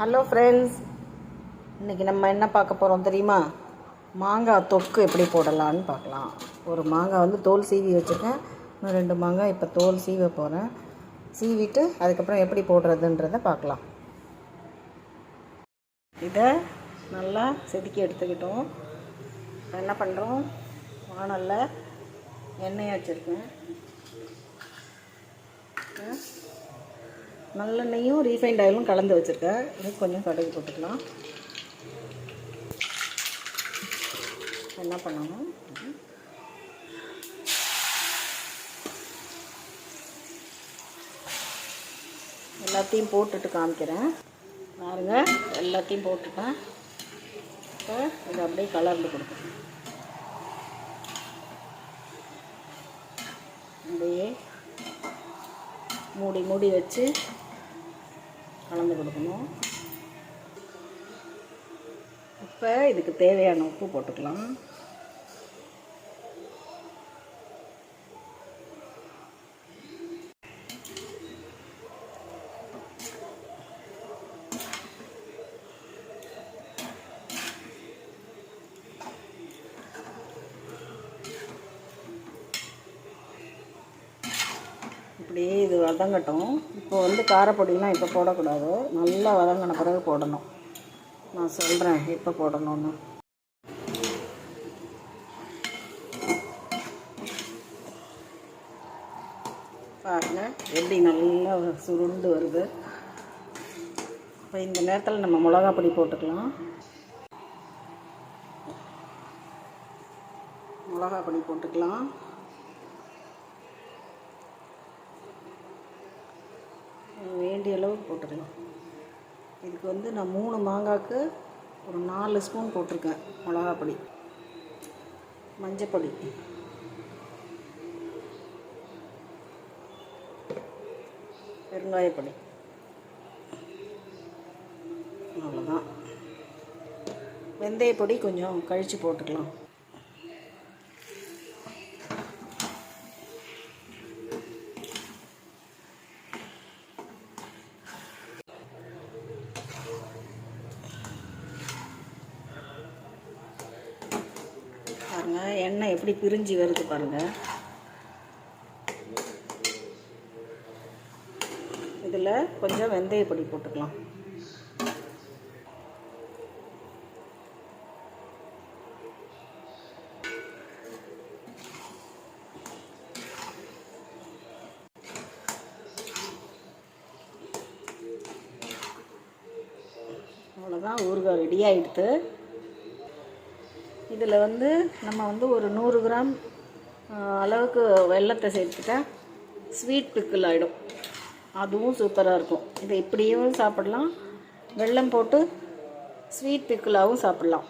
Hello friends இன்றைக்கி நம்ம என்ன பார்க்க போகிறோம் தெரியுமா? மாங்காய் தொக்கு எப்படி போடலான்னு பார்க்கலாம். ஒரு மாங்காய் வந்து தோல் சீவி வச்சுருக்கேன். இன்னும் ரெண்டு மாங்காய் இப்போ தோல் சீவ போகிறேன் சீவிட்டு அதுக்கப்புறம் எப்படி போடுறதுன்றதை பார்க்கலாம். இதை நல்லா செதுக்கி எடுத்துக்கிட்டோம். என்ன பண்ணுறோம் வானலில் எண்ணெய் வச்சுருக்கேன். நல்லெண்ணெயும் ரீஃபைண்ட் ஆயிலும் கலந்து வச்சுருக்கேன். இது கொஞ்சம் கடுகு போட்டுக்கலாம். என்ன பண்ணணும்? எல்லாத்தையும் போட்டுட்டு காமிக்கிறேன். பாருங்க எல்லாத்தையும் போட்டுட்டேன். இப்போ இது அப்படியே கலர்ந்து கொடுக்குறேன் அப்படியே மூடி மூடி வச்சு கலந்து கொடுக்கணும். இப்போ இதுக்கு தேவையான உப்பு போட்டுக்கலாம். இப்படியே இது வதங்கட்டும். இப்போ வந்து காரப்பொடிலாம் இப்போ போடக்கூடாது. நல்லா வதங்கின பிறகு போடணும். நான் சொல்கிறேன் இப்போ போடணும்னு. பாருங்கள் எப்படி நல்லா சுருண்டு வருது. இப்போ இந்த நேரத்தில் நம்ம மிளகா பொடி போட்டுக்கலாம். மிளகா பொடி போட்டுக்கலாம். வேண்டிய அளவு போட்டுக்கலாம் இதுக்கு வந்து நான் மூணு மாங்காய்க்கு ஒரு நாலு ஸ்பூன் போட்டிருக்கேன் மிளகா பொடி மஞ்சப்பொடி. பெருங்காயப்பொடி. அவ்வளோதான் வெந்தயப்பொடி கொஞ்சம் கழித்து போட்டுக்கலாம். பாருங்கள் எண்ணெய் எப்படி பிரிஞ்சு வருது பாருங்க. இதில் கொஞ்சம் வெந்தய பொடி போட்டுக்கலாம். அவ்வளோதான் ஊறுகாய் ரெடி ஆகிடுது இதில் வந்து நம்ம வந்து ஒரு நூறு கிராம் அளவுக்கு வெல்லத்தை சேர்த்துட்டா ஸ்வீட் பிக்கிள் ஆகிடும் அதுவும் சூப்பராக இருக்கும். இதை இப்படியும் சாப்பிடலாம். வெல்லம் போட்டு ஸ்வீட் பிக்கிளாகவும் சாப்பிடலாம்.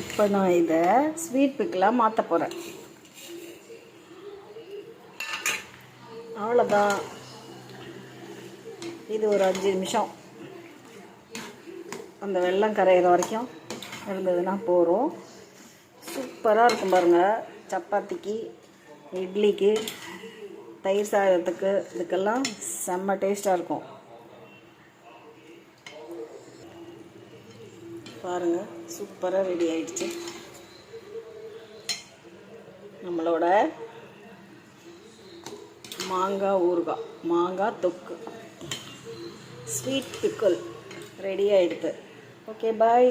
இப்போ நான் இதை ஸ்வீட் பிக்கிளாக மாற்ற போகிறேன் அவ்வளோதான் இது ஒரு அஞ்சு நிமிஷம். அந்த வெள்ளம் கரையிற வரைக்கும். இருந்ததுன்னா போகிறோம் சூப்பராக இருக்கும் பாருங்கள் சப்பாத்திக்கு இட்லிக்கு தயிர் சாதத்துக்கு இதுக்கெல்லாம் செம்ம டேஸ்ட்டாக இருக்கும். பாருங்கள் சூப்பராக ரெடி ஆயிடுச்சு. நம்மளோட மாங்காய் ஊறுகாய் மாங்காய் தொக்கு. ஸ்வீட் பிக்கல் ரெடி ஆகிடுது ஓகே பாய்